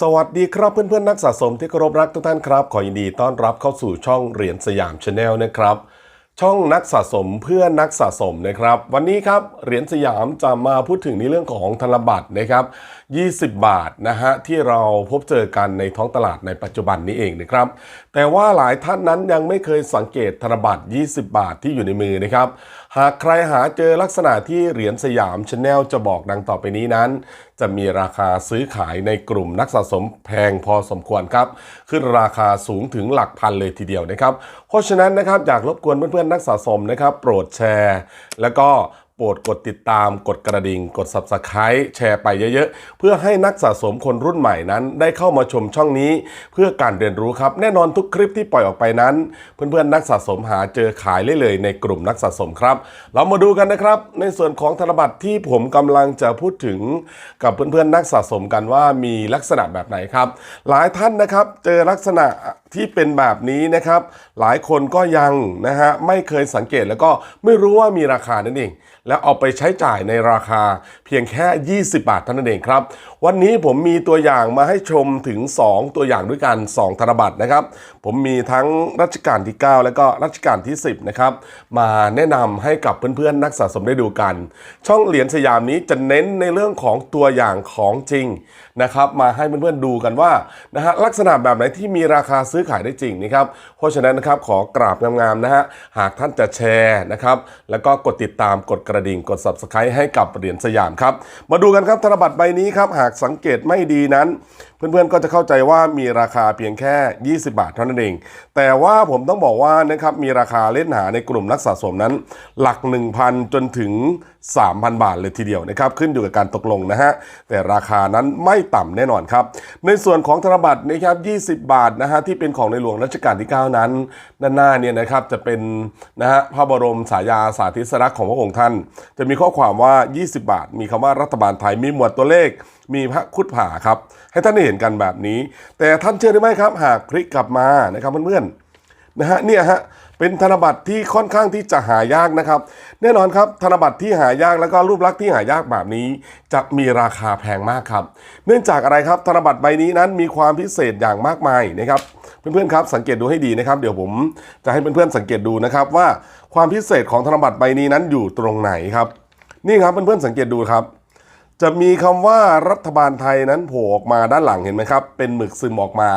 สวัสดีครับเพื่อนๆนักสะสมที่เคารพรักทุกท่านครับ ขอยินดีต้อนรับเข้าสู่ช่องเหรียญสยามชาแนลนะครับ ช่องนักสะสมเพื่อนนักสะสมนะครับ วันนี้ครับเหรียญสยามจะมาพูดถึงในเรื่องของธนบัตรนะครับ 20 บาทนะฮะที่เราพบเจอกันในท้องตลาดในปัจจุบันนี้เองนะครับ แต่ว่าหลายท่านนั้นยังไม่เคยสังเกตธนบัตร 20 บาทที่อยู่ในมือนะครับ หากใครหาเจอลักษณะที่เหรียญสยามชาแนลจะบอกดังต่อไปนี้นั้น จะมีราคาซื้อขายในกลุ่มนักสะสมแพงพอสมควรครับ ขึ้นราคาสูงถึงหลักพันเลยทีเดียวนะครับ เพราะฉะนั้นนะครับอยากรบกวนเพื่อนๆนักสะสมนะครับ โปรดแชร์ แล้วก็ รดกดติดตามกดกระดิ่ง กด Subscribe แชร์ไปเยอะๆ เพื่อให้นักสะสมคนรุ่นใหม่นั้นได้เข้ามาชมช่องนี้ เพื่อการเรียนรู้ครับ แน่นอนทุกคลิปที่ปล่อยออกไปนั้น เพื่อนๆนักสะสมหาเจอขายได้เลยในกลุ่มนักสะสมครับ เรามาดูกันนะครับ ในส่วนของธนบัตรที่ผมกำลังจะพูดถึง กับเพื่อนๆนักสะสมกันว่ามีลักษณะแบบไหนครับ หลายท่านนะครับเจอลักษณะที่เป็นแบบนี้นะครับ หลายคนก็ยังนะฮะไม่เคยสังเกตแล้วก็ไม่รู้ว่ามีราคานั่นเองแล้วเอาไปใช้จ่ายในราคาเพียงแค่ 20 บาทเท่านั้นเองครับ วันนี้ผมมีตัวอย่างมาให้ชมถึง 2 ตัวอย่างด้วยกัน 2 ธนบัตรนะครับ ผมมีทั้งรัชกาลที่ 9 และก็รัชกาลที่ 10 นะครับ มาแนะนำให้กับเพื่อนๆ นักสะสมได้ดูกัน ช่องเหรียญสยามนี้จะเน้นในเรื่องของตัวอย่างของจริงนะครับ มาให้เพื่อนๆดูกันว่านะฮะลักษณะแบบไหนที่มีราคาซื้อขายได้จริงนะครับ เพราะฉะนั้นนะครับขอกราบงามๆนะฮะหากท่านจะแชร์นะครับแล้วก็กดติดตามกดกระระดิ่งกด subscribe ให้กับเหรียญสยามครับ มาดูกันครับธนบัตรใบนี้ครับ หากสังเกตไม่ดีนั้น เพื่อนๆก็จะเข้าใจว่ามีราคาเพียงแค่ 20 บาทเท่านั้นเอง แต่ว่าผมต้องบอกว่านะครับมีราคาเล่นหาในกลุ่มนักสะสมนั้น หลัก 1,000 จนถึง 3,000 บาทเลยทีเดียวนะครับขึ้นอยู่กับการตกลงนะฮะแต่ราคานั้นไม่ต่ำแน่นอนครับ ในส่วนของธนบัตรนะครับ 20 บาทนะฮะที่เป็นของในหลวงรัชกาลที่ 9 นั้นด้านหน้าเนี่ยนะครับจะเป็นนะฮะพระบรมฉายาสาธิสลักษ์ของพระองค์ท่านจะมีข้อความว่า 20 บาท มีคำว่ารัฐบาลไทยมีหมวดตัวเลข มีพระคุดผาครับ ให้ท่านได้เห็นกันแบบนี้ แต่ท่านเชื่อหรือไม่ครับ หากพลิกกลับมานะครับเพื่อนๆนะฮะเนี่ยฮะเป็นธนบัตรที่ค่อนข้างที่จะหายากนะครับ แน่นอนครับธนบัตรที่หายากแล้วก็รูปลักษณ์ที่หายากแบบนี้ จะมีราคาแพงมากครับ เนื่องจากอะไรครับธนบัตรใบนี้นั้นมีความพิเศษอย่างมากมายนะครับ เพื่อนๆครับสังเกตดูให้ดีนะครับ เดี๋ยวผมจะให้เพื่อนๆสังเกตดูนะครับว่าความพิเศษของธนบัตรใบนี้นั้นอยู่ตรงไหนครับ นี่ครับเพื่อนๆสังเกตดูครับ จะมีคำว่ารัฐบาลไทยนั้นโผล่ออกมาด้านหลังเห็นไหมครับ เป็นหมึกซึมออกมา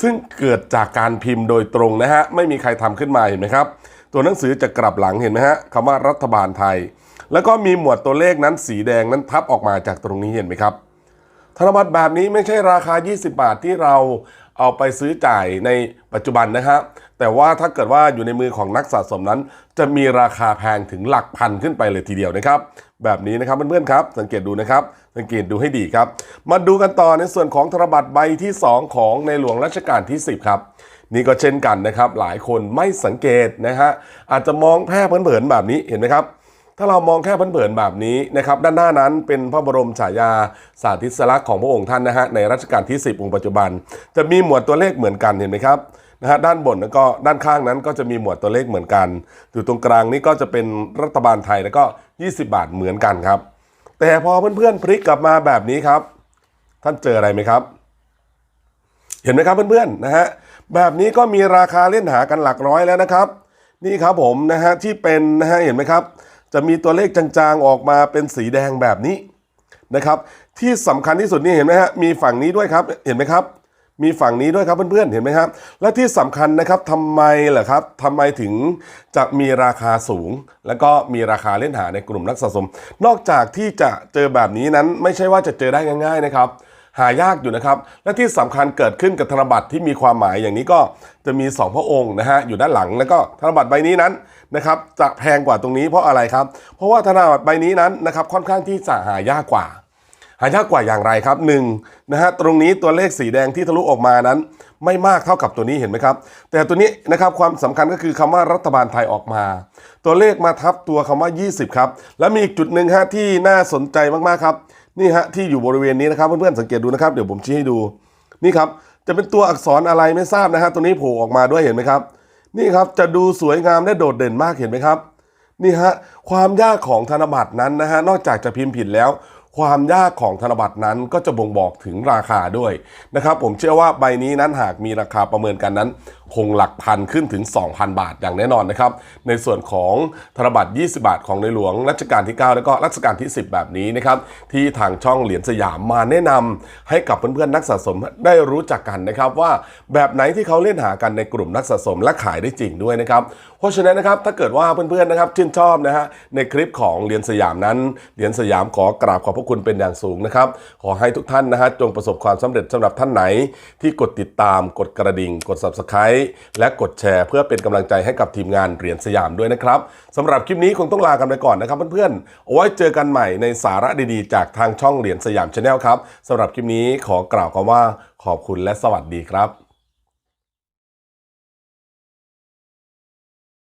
ซึ่งเกิดจากการพิมพ์โดยตรงนะฮะไม่มีใครทำขึ้นมาเห็นไหมครับ ตัวหนังสือจะกลับหลังเห็นไหมฮะคำว่ารัฐบาลไทย แล้วก็มีหมวดตัวเลขนั้นสีแดงนั้นทับออกมาจากตรงนี้เห็นไหมครับธนบัตรแบบนี้ไม่ใช่ราคา 20 บาทที่เรา เอาไปซื้อจ่ายในปัจจุบันนะครับแต่ว่าถ้าเกิดว่าอยู่ในมือของนักสะสมนั้น จะมีราคาแพงถึงหลักพันขึ้นไปเลยทีเดียวนะครับ แบบนี้นะครับเพื่อนๆครับ สังเกตดูนะครับ สังเกตดูให้ดีครับ มาดูกันต่อในส่วนของธนบัตรใบที่ 2 ของในหลวงรัชกาลที่ 10 ครับนี่ก็เช่นกันนะครับ หลายคนไม่สังเกตนะฮะอาจจะมองแพร่เผินๆแบบนี้เห็นไหมครับ ถ้าเรามองแค่เผินๆแบบนี้นะครับด้านหน้านั้นเป็นพระบรมฉายาสาธิสลักษณ์ของพระองค์ท่านนะฮะในรัชกาลที่ 10 องค์ปัจจุบัน จะมีหมวดตัวเลขเหมือนกันเห็นไหมครับนะฮะด้านบนแล้วก็ด้านข้างนั้นก็จะมีหมวดตัวเลขเหมือนกันอยู่ตรงกลางนี้ก็จะเป็นรัฐบาลไทยแล้วก็ 20 บาทเหมือนกันครับ แต่พอเพื่อนๆพลิกกลับมาแบบนี้ครับ ท่านเจออะไรไหมครับ เห็นไหมครับเพื่อนๆนะฮะแบบนี้ก็มีราคาเล่นหากันหลักร้อยแล้วนะครับ นี่ครับผมนะฮะที่เป็นนะฮะเห็นไหมครับ จะมีตัวเลขจางๆออกมาเป็นสีแดงแบบนี้นะครับที่สำคัญที่สุดนี่เห็นไหมฮะมีฝั่งนี้ด้วยครับเห็นไหมครับ มีฝั่งนี้ด้วยครับเพื่อนๆเห็นไหมครับและที่สำคัญนะครับทำไมเหรอครับทำไมถึงจะมีราคาสูง แล้วก็มีราคาเล่นหาในกลุ่มนักสะสม นอกจากที่จะเจอแบบนี้นั้นไม่ใช่ว่าจะเจอได้ง่าย ๆนะครับ หายากอยู่นะครับ และที่สำคัญเกิดขึ้นกับธนบัตรที่มีความหมายอย่างนี้ก็จะมี 2 พระองค์นะฮะอยู่ด้านหลังแล้วก็ธนบัตรใบนี้นั้นนะครับจะแพงกว่าตรงนี้เพราะอะไรครับ เพราะว่าธนบัตรใบนี้นั้นนะครับค่อนข้างที่จะหายากกว่า หายากกว่าอย่างไรครับหนึ่งนะฮะตรงนี้ตัวเลขสีแดงที่ทะลุออกมานั้น ไม่มากเท่ากับตัวนี้เห็นไหมครับ แต่ตัวนี้นะครับความสำคัญก็คือคำว่ารัฐบาลไทยออกมา ตัวเลขมาทับตัวคำว่า 20 ครับ แล้วมีอีกจุดหนึ่งฮะที่น่าสนใจมากๆครับ นี่ฮะที่อยู่บริเวณนี้นะครับเพื่อนๆสังเกตดูนะครับเดี๋ยวผมชี้ให้ดูนี่ครับจะเป็นตัวอักษรอะไรไม่ทราบนะฮะตัวนี้โผล่ออกมาด้วยเห็นไหมครับ นี่ครับจะดูสวยงามและโดดเด่นมากเห็นไหมครับนี่ฮะความยากของธนบัตรนั้นนะฮะนอกจากจะพิมพ์ผิดแล้ว ความยากของธนบัตรนั้นก็จะบ่งบอกถึงราคาด้วยนะครับผมเชื่อว่าใบนี้นั้นหากมีราคาประเมินกันนั้น คงหลักพันขึ้นถึง 2,000 บาทอย่างแน่นอนนะครับ ในส่วนของธนบัตร 20 บาทของในหลวงรัชกาลที่ 9 แล้วก็รัชกาลที่ 10 แบบนี้นะครับ ที่ทางช่องเหรียญสยามมาแนะนำให้กับเพื่อนๆนักสะสมได้รู้จักกันนะครับ ว่าแบบไหนที่เขาเล่นหากันในกลุ่มนักสะสมและขายได้จริงด้วยนะครับเพราะฉะนั้นนะครับถ้าเกิดว่าเพื่อนๆนะครับชื่นชอบนะฮะในคลิปของเหรียญสยามนั้นเหรียญสยามขอกราบขอบพระคุณเป็นอย่างสูงนะครับ ขอให้ทุกท่านนะฮะจงประสบความสำเร็จสำหรับท่านไหน ที่กดติดตามกดกระดิ่ง กด subscribe และกดแชร์ เพื่อเป็นกำลังใจให้กับทีมงานเหรียญสยามด้วยนะครับสำหรับคลิปนี้คงต้องลากันไปก่อนนะครับเพื่อนๆเอาไว้เจอกันใหม่ในสาระดีๆ จากทางช่องเหรียญสยามชาแนลครับสำหรับคลิปนี้ขอกล่าวคำว่าขอบคุณและสวัสดีครับ